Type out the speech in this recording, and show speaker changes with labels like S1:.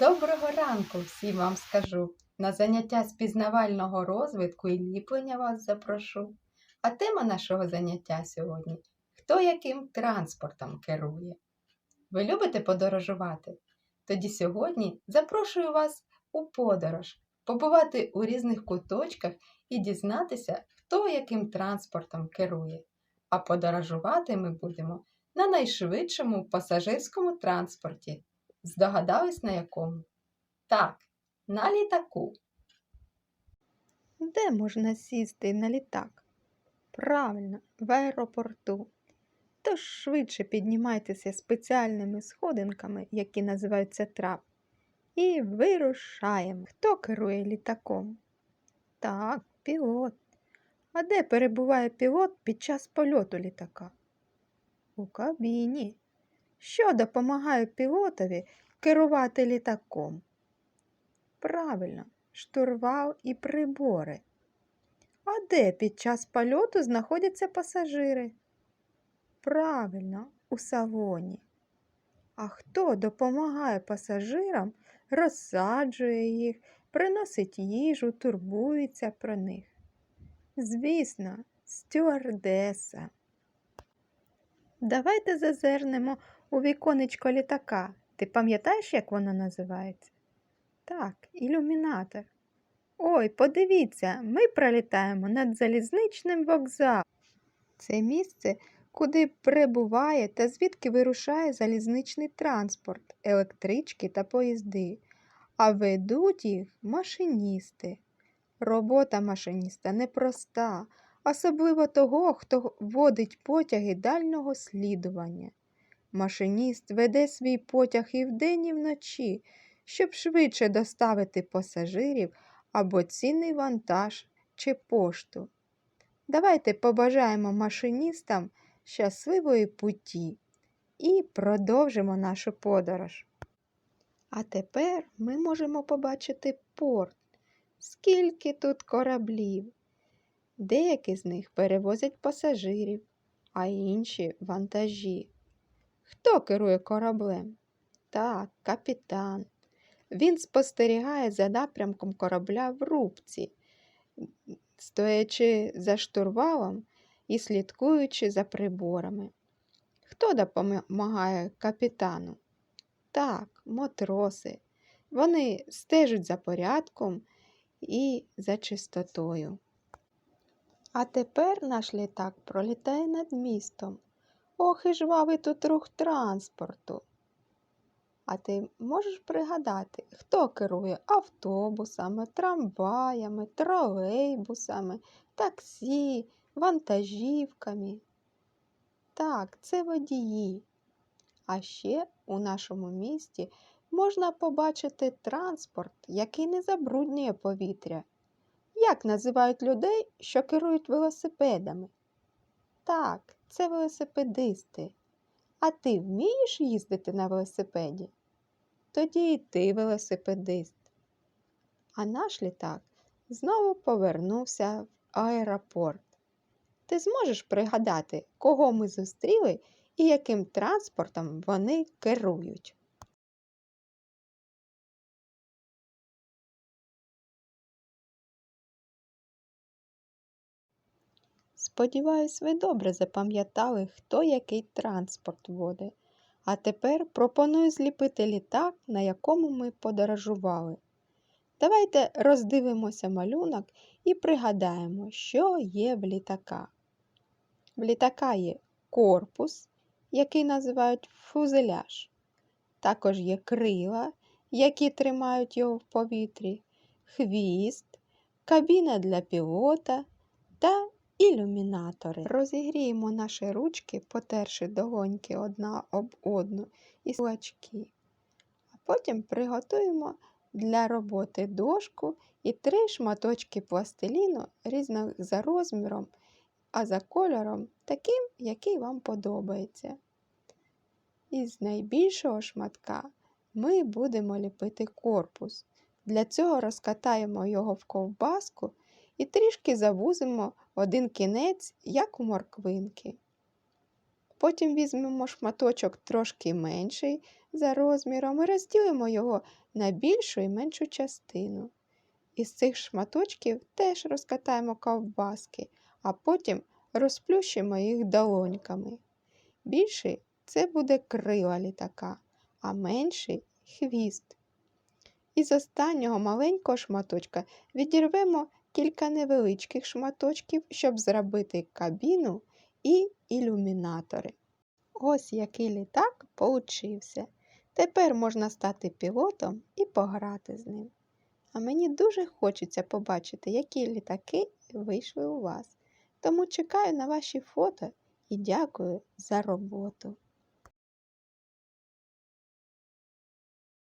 S1: Доброго ранку всім вам скажу. На заняття з пізнавального розвитку і ліплення вас запрошу. А тема нашого заняття сьогодні хто яким транспортом керує. Ви любите подорожувати? Тоді сьогодні запрошую вас у подорож, побувати у різних куточках і дізнатися, хто яким транспортом керує. А подорожувати ми будемо на найшвидшому пасажирському транспорті. Здогадались на якому? Так, на літаку.
S2: Де можна сісти на літак? Правильно, в аеропорту. Тож швидше піднімайтеся спеціальними сходинками, які називаються трап. І вирушаємо. Хто керує літаком? Так, пілот. А де перебуває пілот під час польоту літака? У кабіні. Що допомагає пілотові керувати літаком? Правильно, штурвал і прибори. А де під час польоту знаходяться пасажири? Правильно, у салоні. А хто допомагає пасажирам, розсаджує їх, приносить їжу, турбується про них? Звісно, стюардеса. Давайте зазирнемо у віконечко літака. Ти пам'ятаєш, як воно називається? Так, ілюмінатор. Ой, подивіться, ми пролітаємо над залізничним вокзалом. Це місце, куди прибуває та звідки вирушає залізничний транспорт, електрички та поїзди, а ведуть їх машиністи. Робота машиніста непроста, особливо того, хто водить потяги дальнього слідування. Машиніст веде свій потяг і вдень, і вночі, щоб швидше доставити пасажирів або цінний вантаж чи пошту. Давайте побажаємо машиністам щасливої путі і продовжимо нашу подорож. А тепер ми можемо побачити порт. Скільки тут кораблів. Деякі з них перевозять пасажирів, а інші вантажі. Хто керує кораблем? Так, капітан. Він спостерігає за напрямком корабля в рубці, стоячи за штурвалом і слідкуючи за приборами. Хто допомагає капітану? Так, матроси. Вони стежать за порядком і за чистотою. А тепер наш літак пролітає над містом. Ох і жвавий тут рух транспорту. А ти можеш пригадати, хто керує автобусами, трамваями, тролейбусами, таксі, вантажівками? Так, це водії. А ще у нашому місті можна побачити транспорт, який не забруднює повітря. Як називають людей, що керують велосипедами? Так, це велосипедисти. А ти вмієш їздити на велосипеді? Тоді і ти велосипедист. А наш літак знову повернувся в аеропорт. Ти зможеш пригадати, кого ми зустріли і яким транспортом вони керують. Сподіваюсь, ви добре запам'ятали, хто який транспорт водить. А тепер пропоную зліпити літак, на якому ми подорожували. Давайте роздивимося малюнок і пригадаємо, що є в літака. В літака є корпус, який називають фузеляж. Також є крила, які тримають його в повітрі, хвіст, кабіна для пілота та ілюмінатори. Розігріємо наші ручки, потерши долоньки одна об одну і кулачки. А потім приготуємо для роботи дошку і три шматочки пластиліну різних за розміром, а за кольором таким, який вам подобається. Із найбільшого шматка ми будемо ліпити корпус. Для цього розкатаємо його в ковбаску і трішки завузимо один кінець, як у морквинки. Потім візьмемо шматочок трошки менший за розміром і розділимо його на більшу і меншу частину. Із цих шматочків теж розкатаємо ковбаски, а потім розплющимо їх долоньками. Більший це буде крила літака, а менший хвіст. Із останнього маленького шматочка відірвемо кілька невеличких шматочків, щоб зробити кабіну і ілюмінатори. Ось який літак получився. Тепер можна стати пілотом і пограти з ним. А мені дуже хочеться побачити, які літаки вийшли у вас. Тому чекаю на ваші фото і дякую за роботу.